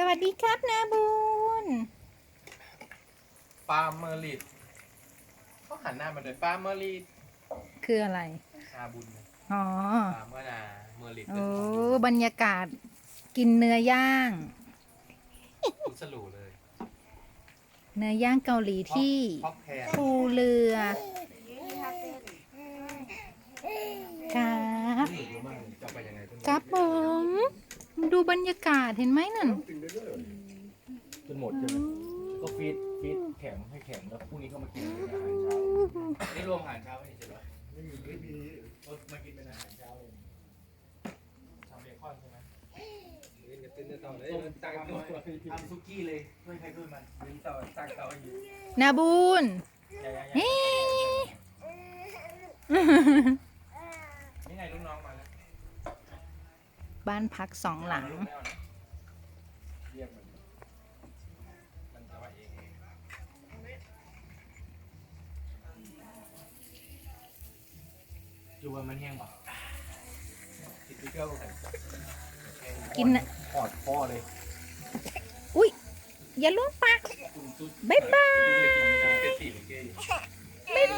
สวัสดีครับนาบุญฟาร์มเมอริดเขาหันหน้ามาเลยฟาร์มเมอริดคืออะไร นาบุญนะอ๋อฟาร์มเมอนาเมอริดโอ้บรรยากาศกินเนื้อย่างคุณสลูเลยเนื้อย่างเกาหลีที่พอกแพรภูเรือครับหนูมากจะไปยังไงครับผม ดูบรรยากาศเห็นไหมนั่นจนหมดใช่ไหมก็ฟีดฟีดแข็งให้แข็งแล้วพรุ่งนี้ก็มากินเป็นอาหารเช้านี่รวมอาหารเช้าไม่ใช่เหรอไม่มีไม่มีก็มากินเป็นอาหารเช้าเลยทำเบคอนใช่ไหมต้มตักตัวทำซุกี้เลยช่วยใครช่วยมันยืนต่อตักเตาอยู่นาบุญอย่าอย่าอย่าเฮ้ นี่ไงลูกน้องมาแล้ว บ้านพักสองหลังลูกไม่เอานะเรียกมันมันจะว่าเองดูว่ามันแห้งป่ะติดพิกเกอร์กันกินน่ะปอดพ่อเลยอุ้ย อย่าล้วงปากคุณตุ๊ดบ๊ายบายเป็นสี่หรือเกย์บ๊ายบายครับผม